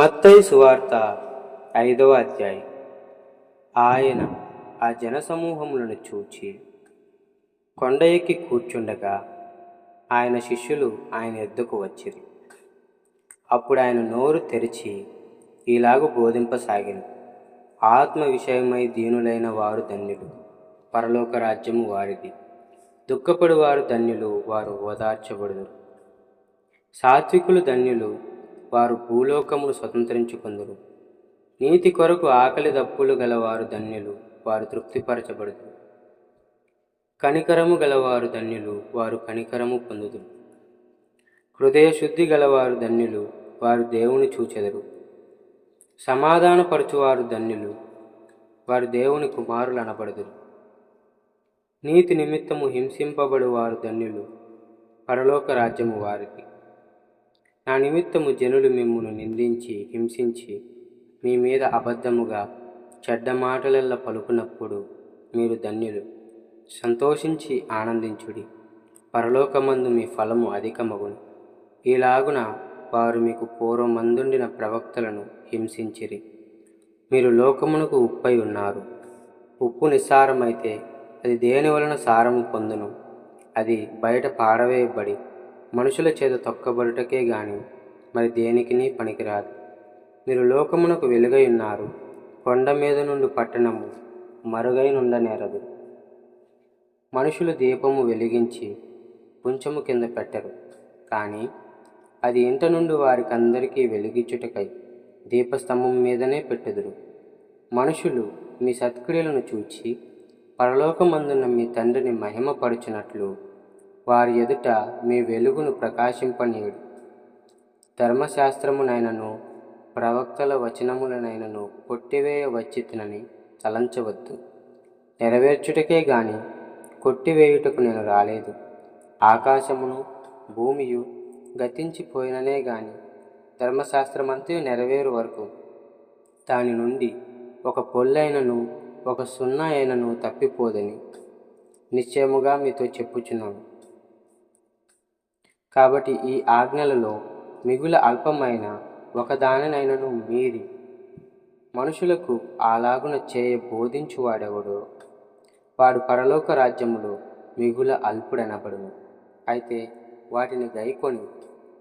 మత్తయి సువార్త ఐదవ అధ్యాయం. ఆయన ఆ జనసమూహములను చూచి కొండ ఎక్కి కూర్చుండగా ఆయన శిష్యులు ఆయన ఎద్దుకు వచ్చిరి. అప్పుడు ఆయన నోరు తెరిచి ఇలాగ బోధింపసాగింది ఆత్మ విషయమై దీనులైన వారు ధన్యులు పరలోక రాజ్యము వారిది. దుఃఖపడు వారు ధన్యులు వారు ఓదార్చబడుదురు. సాత్వికులు ధన్యులు వారు భూలోకమును స్వతంత్రించుకుందరు నీతి కొరకు ఆకలి దప్పులు గలవారు ధన్యులు వారు తృప్తిపరచబడుదురు. కనికరము గలవారు ధన్యులు వారు కనికరము పొందుదురు. హృదయ శుద్ధి గలవారు ధన్యులు వారు దేవుని చూచెదరు. సమాధానపరచువారు ధన్యులు వారు దేవుని కుమారులు అనబడదురు. నీతి నిమిత్తము హింసింపబడు వారు ధన్యులు పరలోక రాజ్యము వారిది. నా నిమిత్తము జనులు మిమ్మును నిందించి హింసించి మీ మీద అబద్ధముగా చెడ్డ మాటలల్లో పలుకున్నప్పుడు మీరు ధన్యులు. సంతోషించి ఆనందించుడి. పరలోకమందు మీ ఫలము అధికమగును. ఈలాగున వారు మీకు పూర్వం మందుండిన ప్రవక్తలను హింసించిరి. మీరు లోకమునకు ఉప్పై ఉన్నారు. ఉప్పు నిస్సారమైతే అది దేని వలన సారము పొందును? అది బయట పారవేయబడి మనుషుల చేత తొక్కబడుటకే గాని మరి దేనికిని పనికిరాదు. మీరు లోకమునకు వెలుగై ఉన్నారు. కొండ మీద నుండి పట్టణము మరుగైనుండనేరదు మనుషులు దీపము వెలిగించి పుంచము కింద పెట్టరు. కానీ అది ఇంట నుండి వారికందరికీ వెలిగించుటకై దీపస్తంభం మీదనే పెట్టుదురు. మనుషులు మీ సత్క్రియలను చూచి పరలోకమందున్న మీ తండ్రిని మహిమపరచునట్లు వారి ఎదుట మీ వెలుగును ప్రకాశింపనీయుడు. ధర్మశాస్త్రమునైనను ప్రవక్తల వచనములనైనను కొట్టివేయ వచ్చితినని తలంచవద్దు నెరవేర్చుటకే గాని కొట్టివేయుటకు నేను రాలేదు. ఆకాశమును భూమియు గతించిపోయిననే గాని ధర్మశాస్త్రమంతయు నెరవేరు వరకు దాని నుండి ఒక పొల్లైనను ఒక సున్నా అయినను తప్పిపోదని నిశ్చయముగా మీతో చెప్పుచున్నాను. కాబట్టి ఈ ఆజ్ఞలలో మిగుల అల్పమైన ఒకదానినైనను మీరి మనుషులకు అలాగున చేయ బోధించువాడెవడో వాడు పరలోక రాజ్యములో మిగుల అల్పుడనబడును. అయితే వాటిని గైకొని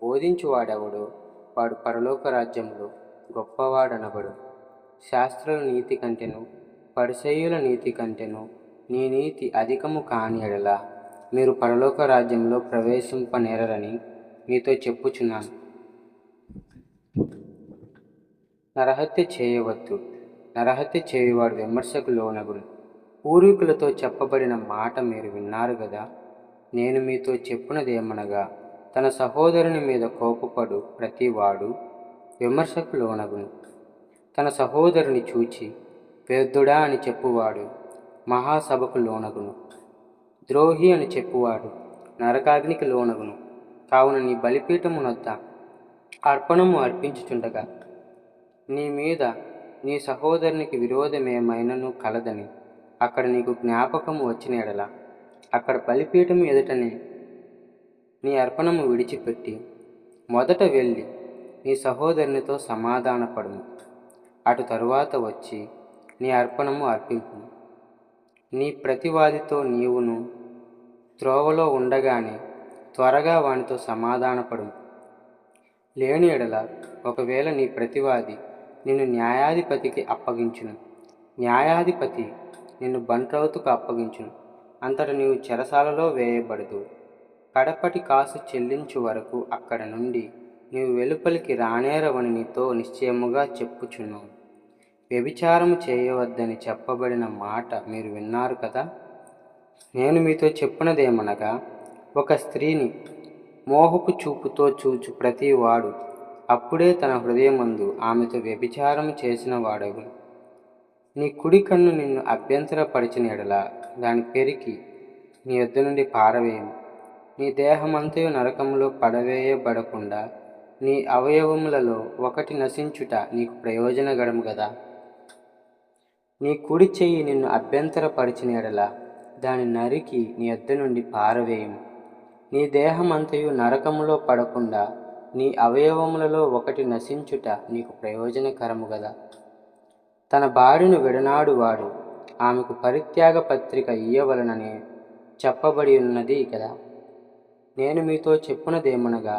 బోధించువాడెవడో వాడు పరలోక రాజ్యంలో గొప్పవాడనబడు శాస్త్రుల నీతి కంటెను పరిసయుల నీతి కంటెను నీ నీతి అధికము కాని ఎడల మీరు పరలోక రాజ్యంలో ప్రవేశింపనేరని మీతో చెప్పుచున్నాను. నరహత్య చేయవద్దు. నరహత్య చేయువాడు విమర్శకు లోనగును. పూర్వీకులతో చెప్పబడిన మాట మీరు విన్నారు కదా నేను మీతో చెప్పినదేమనగా తన సహోదరుని మీద కోపపడు ప్రతివాడు విమర్శకు లోనగును. తన సహోదరుని చూచి పెద్దుడా అని చెప్పువాడు మహాసభకు లోనగును. ద్రోహి అని చెప్పువాడు నరకాగ్నికి లోనగును. కావున నీ బలిపీఠమునొద్ద అర్పణము అర్పించుచుండగా నీ మీద నీ సహోదరునికి విరోధమేమైనను కలదని అక్కడ నీకు జ్ఞాపకము వచ్చిన ఎడల అక్కడ బలిపీఠము ఎదుటనే నీ అర్పణము విడిచిపెట్టి మొదట వెళ్ళి నీ సహోదరునితో సమాధానపడుము. అటు తరువాత వచ్చి నీ అర్పణము అర్పింపు నీ ప్రతివాదితో నీవును త్రోవలో ఉండగానే త్వరగా వానితో సమాధానపడు లేని ఎడల ఒకవేళ నీ ప్రతివాది నిన్ను న్యాయాధిపతికి అప్పగించును. న్యాయాధిపతి నిన్ను బంట్రౌతుకు అప్పగించును. అంతట నీవు చెరసాలలో వేయబడదు. కడపటి కాసు చెల్లించు వరకు అక్కడ నుండి నీవు వెలుపలికి రానేరవని నీతో నిశ్చయముగా చెప్పుచున్నాను వ్యభిచారము చేయవద్దని చెప్పబడిన మాట మీరు విన్నారు కదా? నేను మీతో చెప్పినదేమనగా ఒక స్త్రీని మోహపు చూపుతో చూచు ప్రతి వాడు అప్పుడే తన హృదయమందు ఆమెతో వ్యభిచారం చేసిన వాడవు నీ కుడి కన్ను నిన్ను అభ్యంతరపరిచిన ఎడల దాని పెరికి నీ యొద్ద నుండి పారవేయము నీ దేహమంతయు నరకంలో పడవేయబడకుండా నీ అవయవములలో ఒకటి నశించుట నీకు ప్రయోజనగడము కదా నీ కుడి చెయ్యి నిన్ను అభ్యంతరపరిచిన ఎడలా దాని నరికి నీ యొద్ద నుండి పారవేయము. నీ దేహమంతయు నరకములో పడకుండా నీ అవయవములలో ఒకటి నశించుట నీకు ప్రయోజనకరము గదా. తన భార్యను విడనాడు వాడు ఆమెకు పరిత్యాగ పత్రిక ఇయ్యవలనని చెప్పబడి ఉన్నది కదా నేను మీతో చెప్పునదేమనగా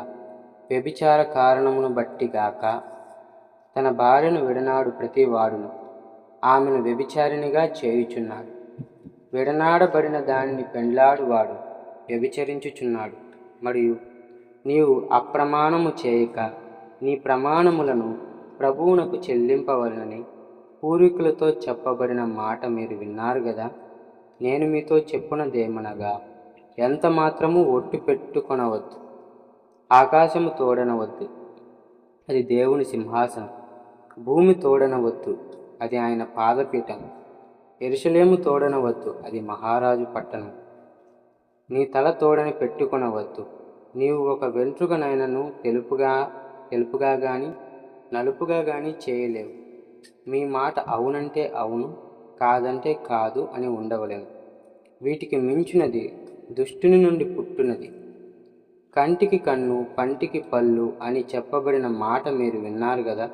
వ్యభిచార కారణమును బట్టి గాక తన భార్యను విడనాడు ప్రతి వాడును ఆమెను వ్యభిచారినిగా చేయుచున్నాడు. విడనాడబడిన దానిని పెండ్లాడువాడు వ్యభిచరించుచున్నాడు. మరియు నీవు అప్రమాణము చేయక నీ ప్రమాణములను ప్రభువునకు చెల్లింపవలనని పూర్వీకులతో చెప్పబడిన మాట మీరు విన్నారు కదా నేను మీతో చెప్పునదేమనగా ఎంత మాత్రము ఒట్టు పెట్టుకొనవద్దు ఆకాశము తోడనవద్దు అది దేవుని సింహాసనం. భూమి తోడనవద్దు అది ఆయన పాదపీఠం. ఎరుసలేము తోడనవద్దు అది మహారాజు పట్టణం. నీ తల తోడని పెట్టుకొనవద్దు. నీవు ఒక వెంట్రుకనైనను తెలుపుగా తెలుపుగా గాని నలుపుగా గాని చేయలేవు. మీ మాట అవునంటే అవును కాదంటే కాదు అని ఉండవలేము వీటికి మించినది దుష్టుని నుండి పుట్టునది. కంటికి కన్ను పంటికి పళ్ళు అని చెప్పబడిన మాట మీరు విన్నారు కదా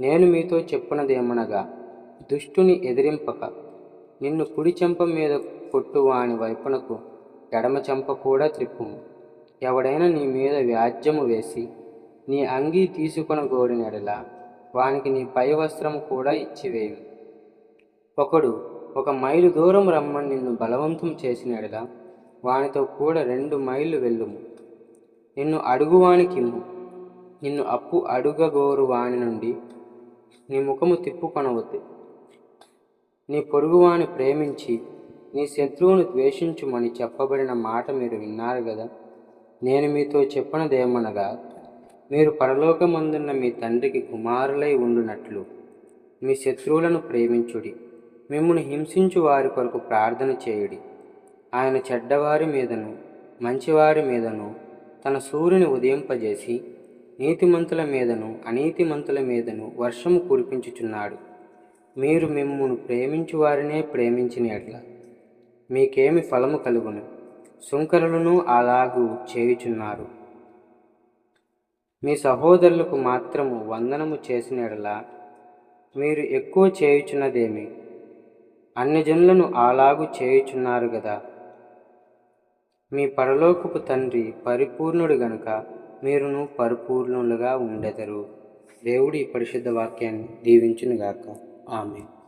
నేను మీతో చెప్పునదేమనగా దుష్టుని ఎదిరింపక నిన్ను కుడి చెంప మీద కొట్టువాని వైపునకు ఎడమ చెంప కూడా త్రిప్పుము ఎవడైనా నీ మీద వ్యాజ్యము వేసి నీ అంగీ తీసుకుని గోడినెడల వానికి నీ పై వస్త్రం కూడా ఇచ్చివేయు. ఒకడు ఒక మైలు దూరం రమ్మని నిన్ను బలవంతం చేసినెడల వానితో కూడా రెండు మైళ్ళు వెళ్ళుము. నిన్ను అడుగువానికిమ్ము నిన్ను అప్పు అడుగగోరు వాని నుండి నీ ముఖము తిప్పుకొనవద్దు. నీ పొరుగువాని ప్రేమించి నీ శత్రువును ద్వేషించుమని చెప్పబడిన మాట మీరు విన్నారు కదా నేను మీతో చెప్పనదేమనగా మీరు పరలోకమందున్న మీ తండ్రికి కుమారులై ఉండునట్లు మీ శత్రువులను ప్రేమించుడి. మిమ్మల్ని హింసించు వారి కొరకు ప్రార్థన చేయుడి. ఆయన చెడ్డవారి మీదను మంచివారి మీదను తన సూర్యుని ఉదయింపజేసి నీతిమంతుల మీదను అనీతిమంతుల మీదను వర్షము కురిపించుచున్నాడు. మీరు మిమ్మును ప్రేమించు వారినే ప్రేమించిన ఎట్ల మీకేమి ఫలము కలుగును? సుంకరులను అలాగూ చేయుచున్నారు. మీ సహోదరులకు మాత్రము వందనము చేసిన ఎడల మీరు ఎక్కువ చేయుచున్నదేమి? అన్యజనులను అలాగు చేయుచున్నారు కదా మీ పరలోకపు తండ్రి పరిపూర్ణుడు గనుక మీరును పరిపూర్ణులుగా ఉండెదరు. దేవుడి పరిశుద్ధ వాక్యాన్ని దీవించునుగాక. آمین۔